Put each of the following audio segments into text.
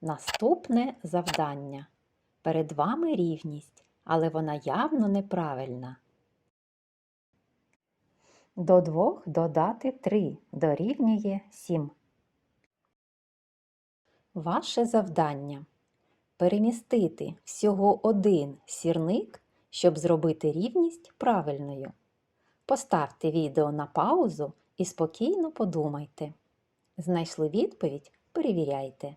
Наступне завдання. Перед вами рівність, але вона явно неправильна. До двох додати 3 дорівнює 7. Ваше завдання перемістити всього один сірник, щоб зробити рівність правильною. Поставте відео на паузу і спокійно подумайте. Знайшли відповідь? Перевіряйте.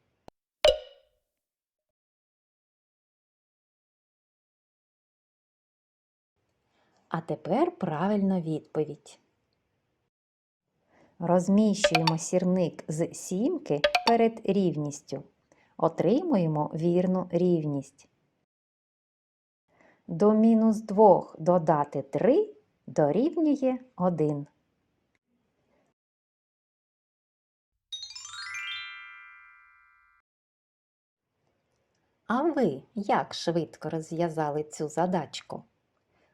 А тепер правильна відповідь. Розміщуємо сірник з сімки перед рівністю. Отримуємо вірну рівність. До мінус 2 додати 3 дорівнює 1. А ви як швидко розв'язали цю задачку?